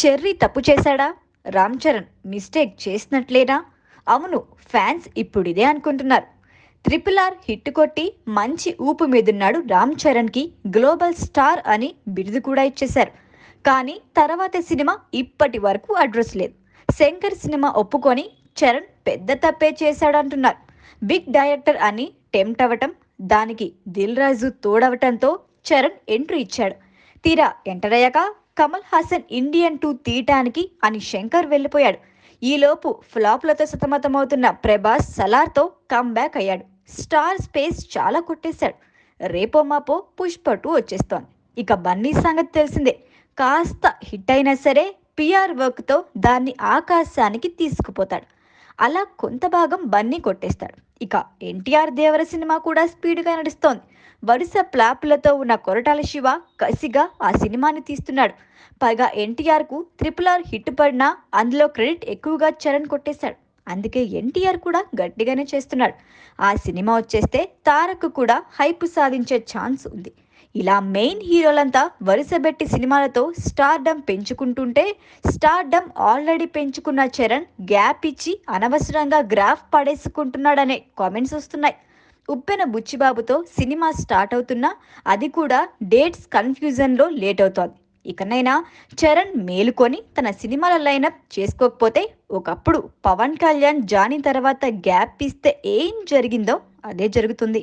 Cherry తప్పు చేశాడా? Ram Charan mistake చేసినట్లేనా? అవును ఫ్యాన్స్ ఇప్పుడు ఇదే అనుకుంటున్నారు. ట్రిపుల్ ఆర్ హిట్ కొట్టి మంచి ఊపు మీదున్నాడు రామ్ చరణ్కి గ్లోబల్ స్టార్ అని బిరుదు కూడా ఇచ్చేశారు. కానీ తర్వాత సినిమా ఇప్పటి వరకు అడ్రస్ లేదు. శంకర్ సినిమా ఒప్పుకొని చరణ్ పెద్ద తప్పే చేశాడంటున్నారు. బిగ్ డైరెక్టర్ అని టెంప్ట్ అవ్వటం దానికి దిల్ రాజు తోడవటంతో చరణ్ ఎంట్రీ ఇచ్చాడు. తీరా ఎంటర్ అయ్యాక కమల్ హాసన్ ఇండియన్ టూ తీయటానికి అని శంకర్ వెళ్ళిపోయాడు. ఈలోపు ఫ్లాప్లతో సతమతమవుతున్న ప్రభాస్ సలార్తో కమ్బ్యాక్ అయ్యాడు. స్టార్ స్పేస్ చాలా కొట్టేశాడు. రేపో మాపో పుష్ప టూ వచ్చేస్తోంది. ఇక బన్నీ సంగతి తెలిసిందే. కాస్త హిట్ అయినా సరే పిఆర్ వర్క్తో దాన్ని ఆకాశానికి తీసుకుపోతాడు. అలా కొంత భాగం బన్నీ కొట్టేస్తాడు. ఇక ఎన్టీఆర్ దేవర సినిమా కూడా స్పీడ్గా నడుస్తోంది. వరుస ప్లాపులతో ఉన్న కొరటాల శివ కసిగా ఆ సినిమాని తీస్తున్నాడు. పైగా ఎన్టీఆర్కు త్రిపుల్ ఆర్ హిట్ పడినా అందులో క్రెడిట్ ఎక్కువగా చరణ్ కొట్టేశాడు. అందుకే ఎన్టీఆర్ కూడా గట్టిగానే చేస్తున్నాడు. ఆ సినిమా వచ్చేస్తే తారక్ కూడా హైప్ సాధించే ఛాన్స్ ఉంది. ఇలా మెయిన్ హీరోలంతా వరుసబెట్టి సినిమాలతో స్టార్డమ్ పెంచుకుంటుంటే స్టార్డమ్ ఆల్రెడీ పెంచుకున్న చరణ్ గ్యాప్ ఇచ్చి అనవసరంగా గ్రాఫ్ పడేసుకుంటున్నాడనే కామెంట్స్ వస్తున్నాయి. ఉప్పెన బుచ్చిబాబుతో సినిమా స్టార్ట్ అవుతున్నా అది కూడా డేట్స్ కన్ఫ్యూజన్లో లేట్ అవుతోంది. ఇకనైనా చరణ్ మేలుకొని తన సినిమాల లైనప్ చేసుకోకపోతే ఒకప్పుడు పవన్ కళ్యాణ్ జానీ తర్వాత గ్యాప్ ఇస్తే ఏం జరిగిందో అదే జరుగుతుంది.